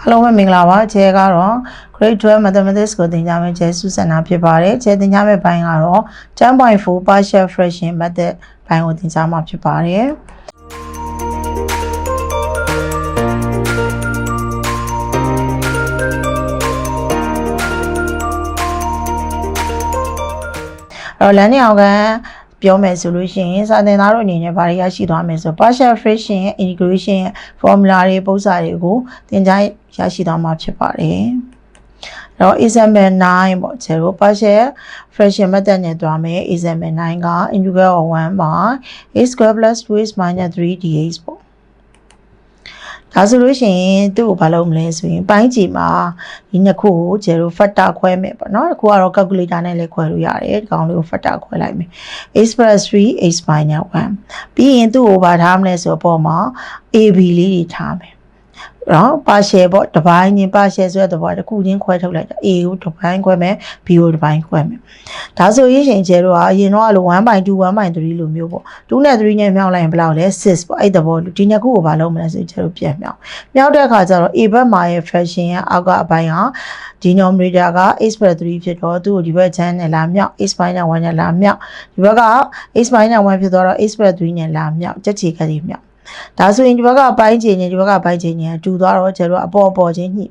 အားလုံးပဲမင်္ဂလာပါကျဲကတော့ grade 12 mathematics ကိုသင်ကြားမယ့်ကျဲစုစံနာဖြစ်ပါတယ်ကျဲသင်ကြားမယ့်ဘိုင်းကတော့10.4 partial fraction method ဘိုင်းကိုသင်ကြားမှာဖြစ်ပါတယ်အဲ့တော့လမ်းနေအောင်က ပြောမယ်ဆိုလို့ရှိရင်စာသင်သားတို့အနေနဲ့ဗားရရှိသွားမယ်ဆို partial fraction ရဲ့ integration ရဲ့ formula တွေပုံစံတွေကိုသင်ကြားရရှိသွားမှာဖြစ်ပါတယ်။အဲ့တော့ example 9ပေါ့ကျွန်တော် partial fraction method နဲ့တွားမယ် example 9က integral of 1 by a square plus 2x minus 3 dx ပေါ့ ဒါဆိုလို့ရှိရင်သူ့ကိုဘာလုပ်မလဲဆိုရင်ပိုင်းကြည့်မှာဒီနှစ်ခုကိုကျယ်တို့ factor ခွဲမယ်ပေါ့နော်အခုကတော့ calculator နဲ့လည်းခွဲလို့ရတယ်ဒီကောင်လေးကို factor ခွဲလိုက်မယ် x plus 3 x minus 1ပြီးရင်သူ့ကိုဘာထားမလဲဆိုတော့ပေါ်မှာ ab လေးတွေထားမယ် နော်ပါရှယ်ပေါ့တစ်ပိုင်းချင်းပါရှယ်ဆိုတဲ့သဘောတစ်ခုချင်းခွဲထုတ်လိုက်တာ A ကိုတစ်ပိုင်းခွဲမယ် B ကိုတစ်ပိုင်းခွဲမယ်ဒါဆိုရင်ရှင်ကျဲတော့အရင်တော့လို့1/2 1/3လို့မျိုးပေါ့2နဲ့3နဲ့မြောက်လိုက်ရင်ဘယ်လောက်လဲ6ပေါ့အဲ့သဘောဒီနှစ်ခုကိုဘာလုပ်မလဲဆိုကျဲတော့ပြန်မြောက်မြောက်တဲ့အခါကျတော့ A ဘက်မှာရဲ့ fraction ရဲ့အောက်ကအပိုင်းဟာ denominator က x plus 3ဖြစ်တော့သူ့ကိုဒီဘက်ချမ်းနဲ့လာမြောက် x minus 1နဲ့လာမြောက်ဒီဘက်က x minus 1ဖြစ်တော့ x plus 3နဲ့လာမြောက်ချက်ချေကလေးမြောက် ဒါဆိုရင်ဒီဘက်ကပိုင်းချိန်နဲ့ဒီဘက်ကပိုင်းချိန်နဲ့တူသွားတော့ကျတော့အပေါ်အပေါ်ချင်းညှိ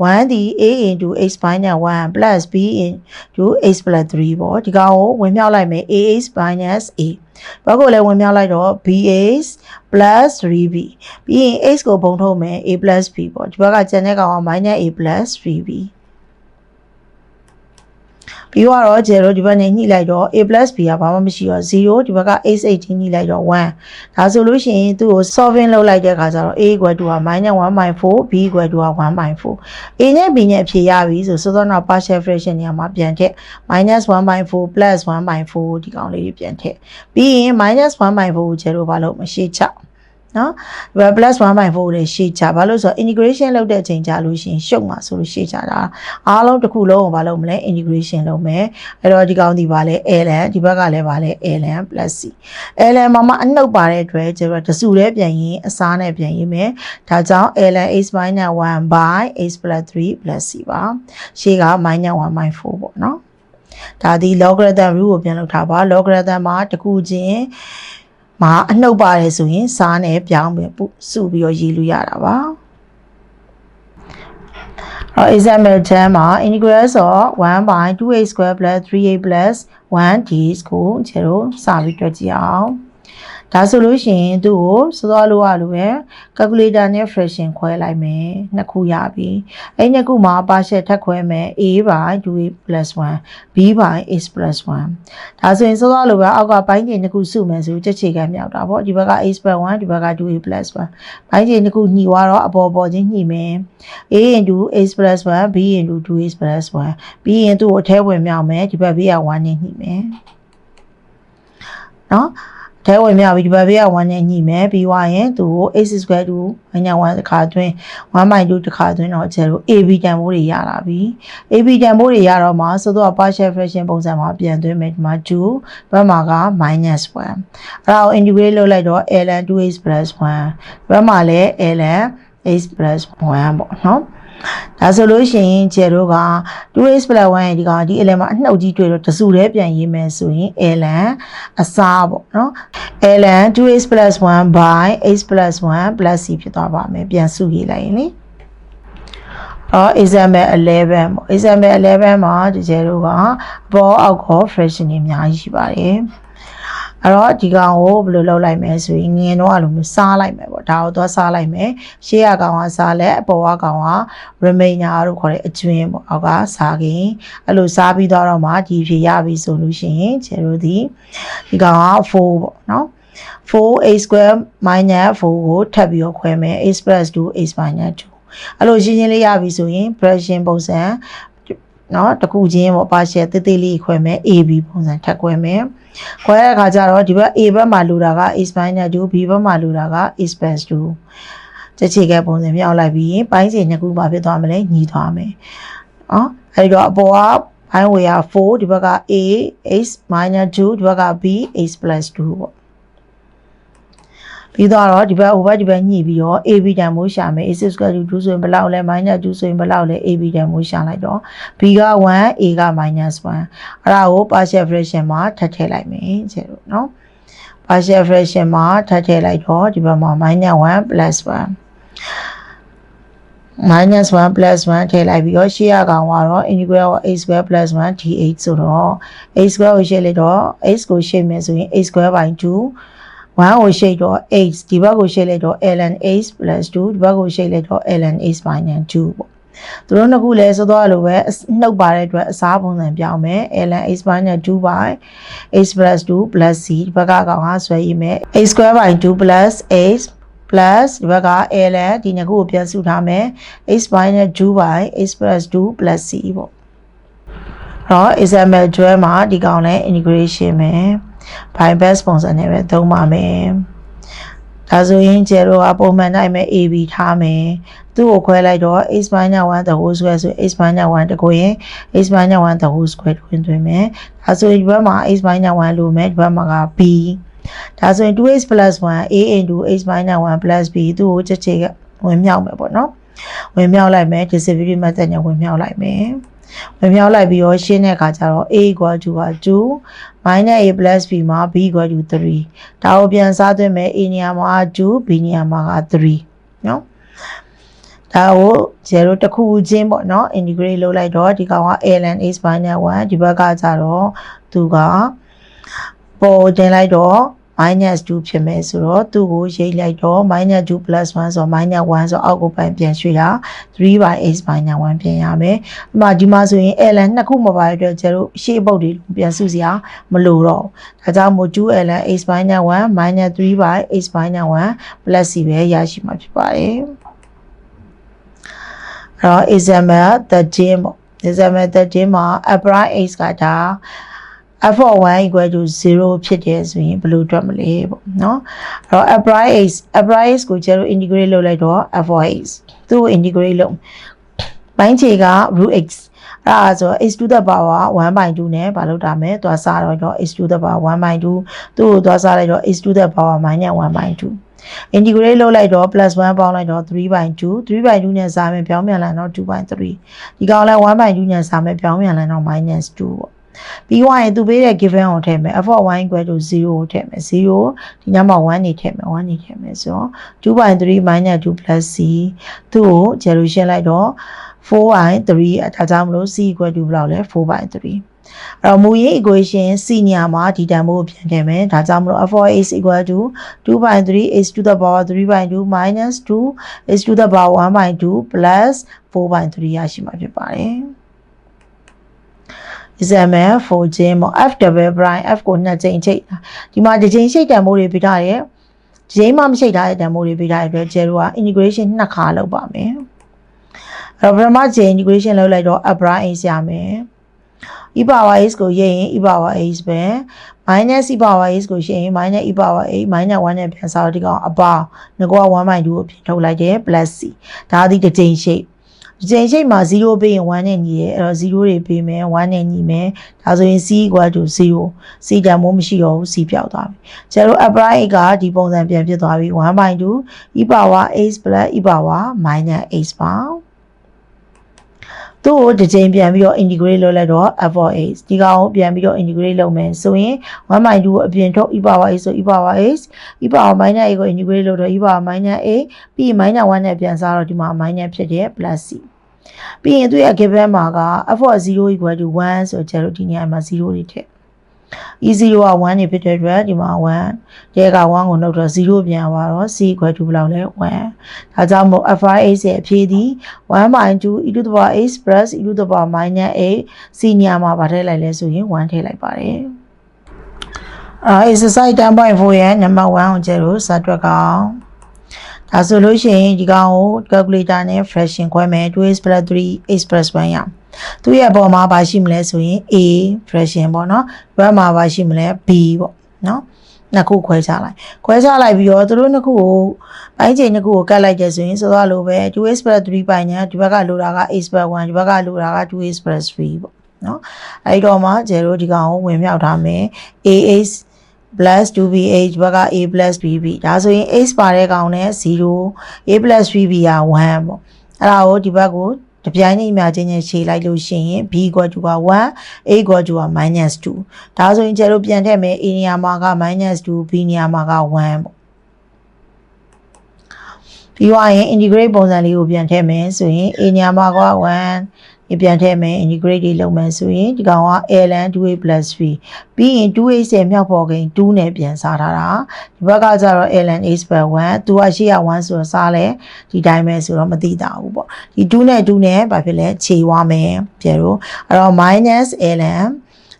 1ဒီ a into x minus 1 plus b into x plus 3ပေါ့ဒီကောင်ကိုဝင်မြောက်လိုက်မယ် ax minus a ဘက်ကိုလည်းဝင်မြောက်လိုက်တော့ bx plus 3b ပြီးရင် x ကိုပုံထုတ်မယ် a plus b ပေါ့ဒီဘက်ကကျန်တဲ့ကောင်က minus a plus 3b ပြီးတော့ကျတော့ဒီဘက်နဲ့ညှိလိုက်တော့ a b ကဘာမှမရှိတော့0ဒီဘက်က x 18 ညှိလိုက်တော့1ဒါဆိုလို့ရှိရင်သူ့ကို solving လုပ်လိုက်တဲ့အခါကျတော့ a =က -1/4 b = 1/4 a နဲ့ b နဲ့အဖြေရပြီဆိုစောစောနောက် partial fraction နေရာမှာပြန်ထည့် -1/4 1/4ဒီကောင်လေးတွေပြန်ထည့်ပြီးရင် -1/4 ကိုကျတော့ဘာလို့မရှိချ နော်ဒီ plus 1/4လေးရှေ့ချဘာလို့ဆိုတော့ integration လုပ်တဲ့အချိန်ကြာလို့ရှိရင်ရှုပ်မှာဆိုလို့ရှေ့ချတာအားလုံးတစ်ခုလုံးကိုဘာလုပ်မလဲ integration လုပ်မယ်အဲ့တော့ဒီကောင်ဒီပါလဲ ln ဒီဘက်ကလည်းပါလဲ ln c ln မှာမှအနှုတ်ပါတဲ့အတွက်ကျတော့တစုတည်းပြန်ရင်အစားနဲ့ပြန်ရေးမယ်ဒါကြောင့် ln x 1 by x 3 c ပါရှေ့က -1/4 ပေါ့နော်ဒါဒီ logarithm rule ကိုပြန်လုပ်ထားပါ logarithm မှာတစ်ခုချင်း မှာအနှုတ်ပါတယ်ဆိုရင်စားနဲ့ပြောင်းပြီးစုပြီးတော့ရေးလို့ရတာပါအော် example 10မှာ integral of 1 by 2a square plus 3a plus 1d ကိုကျွန်တော်စပြီးတွေ့ကြည့်အောင် ဒါဆိုလို့ရှိရင်သူ့ကိုစောစောလိုရလိုပဲ calculator နဲ့ fraction ခွဲလိုက်မယ်နှစ်ခုရပြီအဲ့နှစ်ခုမှာ partial ထပ်ခွဲမယ် a by 2a 1 b by x 1ဒါဆိုရင်စောစောလိုပဲအောက်ကပိုင်းချိန်နှစ်ခုစုမယ်ဆိုချက်ချေကမြောက်တာပေါ့ဒီဘက်က x 1ဒီဘက်က 2a 1ပိုင်းချိန်နှစ်ခုညှိသွားတော့အပေါ်ပေါ်ချင်းညှိမယ် a into x 1 b into 2x 1ပြီးရင်သူ့ကိုအထဲဝင်မြောက်မယ်ဒီဘက် b က1နဲ့ညှိမယ်နော် ထဲဝင်မြောက်ပြီးဒီဘက်ဘေးက1နဲ့ညှိမယ်ပြီးွားရင်သူကို x square 2အညာ1တစ်ခါတွင်း1/2တစ်ခါတွင်းတော့ကျတော့ ab တန်ဖိုးတွေရလာပြီ ab တန်ဖိုးတွေရတော့မှဆိုတော့ partial fraction ပုံစံမှာပြန်သွင်းမယ်ဒီမှာ2ဘက်မှာက -1 အဲ့ဒါကို integrate လုပ်လိုက်တော့ ln 2x 1ဘက်မှာလည်း ln x 1ပေါ့နော် ဒါဆိုလို့ရှိရင်ကျယ်တို့က 2x 1ရဲ့ဒီကောင်ဒီ ln မှာအနှုတ်ကြီးတွေ့တော့တစုတည်းပြန်ရေးမယ်ဆိုရင် ln အစားပေါ့နော် ln 2x 1 by x 1 plus c ဖြစ်သွားပါမယ်ပြန်စုရေးလိုက်ရင်လေအော် example 11ပေါ့ example 11မှာဒီကျဲတို့ကအပေါ်အောက်ခေါ် fraction တွေအများကြီးရှိပါတယ် အဲ့တော့ဒီကောင်ကိုဘယ်လိုလုပ်လိုက်မလဲဆိုရင်ငင်တော့အလိုမျိုးစားလိုက်မယ်ပေါ့ဒါကိုသွားစားလိုက်မယ်ရှေ့ကကောင်ကစားလက်အပေါ်ကကောင်က remainder လို့ခေါ်တဲ့အကျွင်းပေါ့အောက်ကစားခင်အဲ့လိုစားပြီးတော့မှဒီဖြေရပြီဆိုလို့ရှိရင်ကျတို့ဒီဒီကောင်က4ပေါ့နော် 4a square minus 4ကိုထပ်ပြီးတော့ခွဲမယ် a plus 2 a minus 2အဲ့လိုရှင်းရှင်းလေးရပြီဆိုရင် fraction ပုံစံ နော်တကူချင်းပေါ့ပါရှယ်သေးသေးလေးခွဲမယ် AB ပုံစံထပ်ခွဲမယ်ခွဲတဲ့အခါကျတော့ဒီဘက် A ဘက်မှာလိုတာက A spinal 2 B ဘက်မှာလိုတာက A spinal 2ကြက်ချေကပုံစံမြောက်လိုက်ပြီးရင်ပိုင်းစဉ်နှစ်ခုပါဖြစ်သွားမလဲညီသွားမယ်နော်အဲဒီတော့အပေါ်ကပိုင်းဝေက4ဒီဘက်က A H minus 2ဒီဘက်က B H plus 2ပေါ့ ပြီးတော့ဒီဘက် over ဒီဘက်ညှိပြီးတော့ AB တန်မိုးရှာမယ် a6 square root 2ဆိုရင်ဘယ်လောက်လဲ minus 2ဆိုရင်ဘယ်လောက်လဲ AB တန်မိုးရှာလိုက်တော့ b က1 a က minus 1အဲ့ဒါကို partial fraction မှာထပ်ထည့်လိုက်မယ်ကျဲလို့နော် partial fraction မှာထပ်ထည့်လိုက်တော့ဒီဘက်မှာ minus 1 plus 1 minus 1 plus 1ထည့်လိုက်ပြီးတော့ရှေ့ရကောင်ကတော့ integral of a square plus 1 d8 ဆိုတော့ a square ကိုရှေ့လိုက်တော့ x ကိုရှေ့မယ်ဆိုရင် a square by 2 1ကိုရှေ့တော့ x ဒီဘက်ကိုရှေ့လိုက်တော့ ln x plus 2ဒီဘက်ကိုရှေ့လိုက်တော့ ln x minus 2ပေါ့သူတို့နှစ်ခုလည်းစောစောလိုပဲနှုတ်ပါတဲ့အတွက်အစားပုံစံပြောင်းမယ် ln x minus 2 by x plus 2 plus c ဒီဘက်ကကောင်ကဆွဲရည်မယ် x square by 2 plus x plus ဒီဘက်က ln ဒီနှစ်ခုကိုပြန်စုထားမယ် x minus 2 by x plus 2 plus c ပေါ့တော့ example 12မှာဒီကောင်လဲ integration မယ် by best ပုံစံနဲ့ပဲသုံးပါမယ်ဒါဆိုရင်ကျဲတော့အပုံမှန်တိုင်းပဲ AB ထားမယ်သူ့ကိုခွဲလိုက်တော့ x minus 1 the whole square ဆို x minus 1တကိုရင် x minus 1 the whole square တွင်သွင်းမယ်ဒါဆိုရင်ဒီဘက်မှာ x minus 1လို့မယ်ဒီဘက်မှာက b ဒါဆိုရင် 2x plus 1 a into x minus 1 plus b သူ့ကိုချက်ချေဝင်မြောက်မယ်ပေါ့နော်ဝင်မြောက်လိုက်မယ် distributive method နဲ့ဝင်မြောက်လိုက်မယ် ဝင်မြောက်လိုက်ပြီးတော့ရှင်းတဲ့အခါကျတော့ a equal to က2 minus a plus b မှာ b equal to 3ဒါကိုပြန်စားသွင်းမယ် a နေရာမှာ2 b နေရာမှာက3နော်ဒါကို0တစ်ခုချင်းပေါ့နော် integrate လုပ်လိုက်တော့ဒီကောင်က ln x minus 1ဒီဘက်ကကျတော့သူကပေါ်တင်လိုက်တော့ minus 2 ဖြစ်မယ်ဆိုတော့သူ့ကိုရိတ်လိုက်တော့ minus 2 plus 1ဆိုတော့ minus 1ဆိုတော့အောက်ကိုပိုင်ပြန်ရွှေ့တာ3 by x minus 1ပြန်ရမယ်။ဒီမှာဒီမှာဆိုရင် ln နှစ်ခုမပါတဲ့အတွက်ကျတော့ရှေ့ပုတ်တွေပြန်စုစရာမလိုတော့ဘူး။ဒါကြောင့်မို့ 2ln x minus 1 minus 3 by x minus 1 plus c ပဲရရှိမှာဖြစ်ပါတယ်။အဲ့တော့ example 13ပေါ့ example 13မှာ upright x ကဒါ f of 1 equal to 0ဖြစ်တယ်ဆိုရင်ဘယ်လိုတွက်မလဲပေါ့နော်အဲ့တော့ upright x upright x ကိုကျတော့ integrate လုပ်လိုက်တော့ f of x သူ့ကို integrate လုပ်ပိုင်းခြေက root x အဲ့ဒါဆို x to the power 1/2နဲ့ဘာလို့တာမလဲသွားစားတော့ x to the power 1/2သူ့ကိုသွားစားလိုက်တော့ x to the power -1/2 integrate လုပ်လိုက်တော့ plus 1ပေါင်းလိုက်တော့3/2 3/2နဲ့စားမယ်ပြောင်းပြန်လာတော့2/3ဒီကောင်လဲ1/2နဲ့စားမယ်ပြောင်းပြန်လာတော့ -2 ပေါ့ ပြီးသွားရင်သူပေးတဲ့ given ကိုထည့်မယ် f of 1 equal to 0ကိုထည့်မယ်0ဒီညမှာ1နေထည့်မယ်1နေထည့်မယ်ဆိုတော့2/3 minus 2 plus c သူ့ကို zero ရှင်းလိုက်တော့4/3ဒါကြောင့်မလို့ c equal to ဘယ်လောက်လဲ4/3အဲ့တော့မူရင်း equation c ညမှာဒီတန်ဖိုးကိုပြန်ထည့်မယ်ဒါကြောင့်မလို့ f of x equal to 2/3 x to the power 3/2 minus 2 x to the power 1/2 plus 4/3ရရှိမှာဖြစ်ပါတယ် example 4ချင်းပေါ့ f double prime f ကိုနှစ်ကြိမ်ချိတ်တာဒီမှာတစ်ကြိမ်ချိတ်တန်ဖိုးတွေပြထားတယ်ဒီကြိမ်မှမချိတ်ထားတဲ့တန်ဖိုးတွေပြထားတဲ့အတွက်ကျဲတို့က integration နှစ်ခါလုပ်ပါမယ်အဲ့တော့ပထမကြိမ် integration လုပ်လိုက်တော့ f prime x ရမယ် e power x ကိုရေးရင် e power x ပဲ minus e power x ကိုရှင်းရင် minus e power x minus 1နဲ့ပြန်စားတော့ဒီကောင်အပေါင်းငကောက1/2ကိုပြင်ထုတ်လိုက်တယ် plus c ဒါသည်တစ်ကြိမ်ရှိ ဒီချိန်ရှိမှာ0ပေးရင်1နဲ့ညီရဲအဲ့တော့0တွေပေးမယ်1နဲ့ညီမယ်ဒါဆိုရင် c equal to 0 c တန်မိုးမရှိတော့ဘူး c ပြောက်သွားပြီကျတော့ apply ကဒီပုံစံပြန်ဖြစ်သွားပြီ1/2 e power h plus e power minus h ပါသူ့ကိုတစ်ချိန်ပြန်ပြီးတော့ integrate လုပ်လိုက်တော့ f of x ဒီကောင်ကိုပြန်ပြီးတော့ integrate လုပ်မယ်ဆိုရင်1/2ကိုအပြင်ထုတ် e power x ဆို e power x e power minus a ကို integrate လုပ်တော့ e power minus a ပြီး minus 1နဲ့ပြန်စားတော့ဒီမှာ minus ဖြစ်တဲ့ plus c ပြီးရင်သူ့ရဲ့ given မှာက f of 0 equal to 1ဆိုကြတော့ဒီနေရာမှာ0တွေထည့် e0 က1နေဖြစ်တဲ့အတွက်ဒီမှာ1ရဲက1ကိုနှုတ်တော့0ပြန်သွားတော့ c equal to ဘယ်လောက်လဲ1ဒါကြောင့်မို့ f(x) ရဲ့အဖြေသည်1/2 e to the power x plus e to the power minus 8 c နေရာမှာဗာထည့်လိုက်လဲဆိုရင်1ထည့်လိုက်ပါတယ်အဲ exercise 10.4ရဲ့ number 1ကိုကျတော့စတွက်ကောင် ဒါဆိုလို့ရှိရင်ဒီကောင်ကို calculator နဲ့ fraction ခွဲမယ် 2x 3x 1ရအောင်သူ့ရဲ့အပေါ်မှာဘာရှိမလဲဆိုရင် a fraction ပေါ့နော်ဘက်မှာဘာရှိမလဲ b ပေါ့နော်နှစ်ခုခွဲခြားလိုက်ခွဲခြားလိုက်ပြီးတော့သူတို့နှစ်ခုကိုပိုင်းချိန်နှစ်ခုကိုကတ်လိုက်ကြဆိုရင်ဆိုတော့လိုပဲ 2x 3ပိုင်းညာဒီဘက်ကလိုတာက x 1ဒီဘက်ကလိုတာက 2x 3ပေါ့နော်အဲဒီတော့မှကျဲတို့ဒီကောင်ကိုဝင်မြောက်ထားမယ် ax plus 2bh ဘက်က a plus bb ဒါဆိုရင် h ပါတဲ့ကောင်နဲ့0 a plus bb က1ပေါ့အဲ့ဒါကိုဒီဘက်ကိုတပြိုင်နက်အများချင်းချင်းခြေလိုက်လို့ရှိရင် b ကတူက1 a ကတူက -2 ဒါဆိုရင်ကျတို့ပြန်ထည့်မယ် a နေရာမှာက -2 b နေရာမှာက1ပေါ့ပြီးသွားရင် integrate ပုံစံလေးကိုပြန်ထည့်မယ်ဆိုရင် a နေရာမှာက1 ဒီပြန်ထည့်မယ် integrate တွေလုပ်မယ်ဆိုရင်ဒီကောင်က ln 2a 3ပြီးရင် 2a ဆယ်မြောက်ပေါ်ကိန်း2နဲ့ပြန်စားထားတာဒီဘက်ကကျတော့ ln a square 1သူကရှေ့က1ဆိုတော့စားလဲဒီတိုင်းပဲဆိုတော့မသိတာဘူးပေါ့ဒီ2နဲ့2နဲ့ဘာဖြစ်လဲခြေသွားမယ်ပြတော့အဲ့တော့ minus ln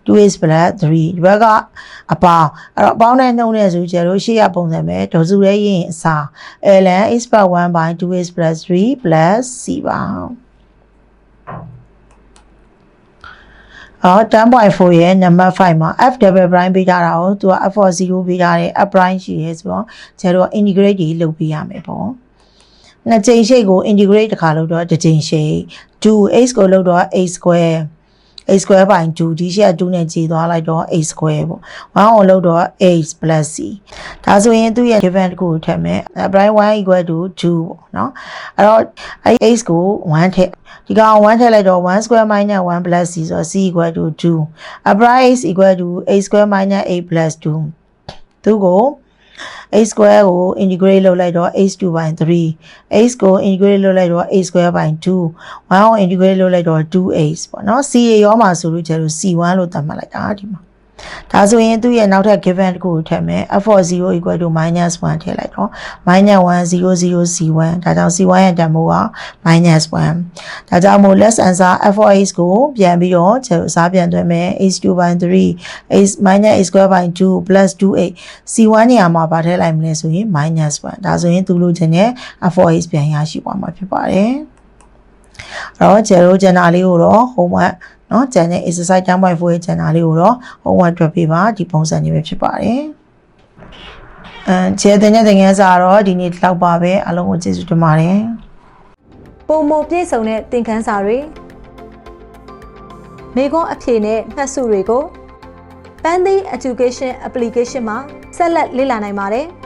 2 is plus 3ဒီဘက်ကအပေါင်းအဲ့တော့အပေါင်းနဲ့နှုတ်နဲ့ဆိုကြတော့ရှေ့ရပုံစံပဲဒေါ်စုရဲရင်အစား ln is plus 1 by 2 is plus 3 plus c ပါ အော်10.4ရဲ့ number 5မှာ f double prime ပေးကြတာကိုသူက f for 0ပေးကြတယ် f prime ရှိရဲဆိုတော့ကျတော့ integrate ကြီးလုပ်ပေးရမယ်ပေါ့နှစ်ကြိမ်ရှိတ်ကို integrate တစ်ခါလုပ်တော့တစ်ကြိမ်ရှိတ်2 x ကိုလုပ်တော့ a square a square ပိုင်း2ဒီရှိက2နဲ့ခြေသွားလိုက်တော့ a square ပေါ့1ကိုလုပ်တော့ a plus c ဒါဆိုရင်သူ့ရဲ့ given တစ်ခုကိုထည့်မယ် prime 1 equal to 2ပေါ့နော်အဲ့တော့အဲ့ x ကို1ထည့်ဒီကောင်1ထည့်လိုက်တော့1 square minus 1 plus c ဆိုတော့ c equal to 2 a prime x equal to a square minus a plus 2သူကို x square ကို integrate လုပ်လိုက်တော့ h2 3 x ကို integrate လုပ်လိုက်တော့ a square 2 1ကို integrate လုပ်လိုက်တော့ 2h ပေါ့နော် c ရရောမှာဆိုလို့ကျတော့ c1 လို့သတ်မှတ်လိုက်တာဒီမှာ ဒါဆိုရင်သူ့ရဲ့နောက်ထပ် given တစ်ခုကိုထည့်မယ် f for 0 equal to -1 ထည့်လိုက်တော့ -1 0 0 c1 ဒါကြောင့် c1 ရဲ့တန်ဖိုးက -1 ဒါကြောင့်မို့ let's answer f for h ကိုပြန်ပြီးတော့ကျတော့စားပြန်သွင်းမယ် h2 3 h minus h square by 2 plus 2h c1 နေရာမှာဗာထည့်လိုက်မလဲဆိုရင် -1 ဒါဆိုရင်သူလို့ခြင်းနဲ့ f for h ပြန်ရရှိသွားမှာဖြစ်ပါတယ်အဲ့တော့ကျတော့ကျန်တာလေးကိုတော့ homework နော်ကျန်တဲ့ exercise 1.4ရဲ့ကျန်တာလေးကိုတော့ homework တွက်ပေးပါဒီပုံစံလေးပဲဖြစ်ပါတယ်အဲခြေတင်တဲ့သင်ခန်းစာတော့ဒီနေ့ဒီလောက်ပါပဲအလုံးကိုကျေးဇူးတင်ပါတယ်ပုံမပြည့်စုံတဲ့သင်ခန်းစာတွေမိကွန်းအဖြေနဲ့မှတ်စုတွေကို Pandy Education Application မှာဆက်လက်လေ့လာနိုင်ပါတယ်။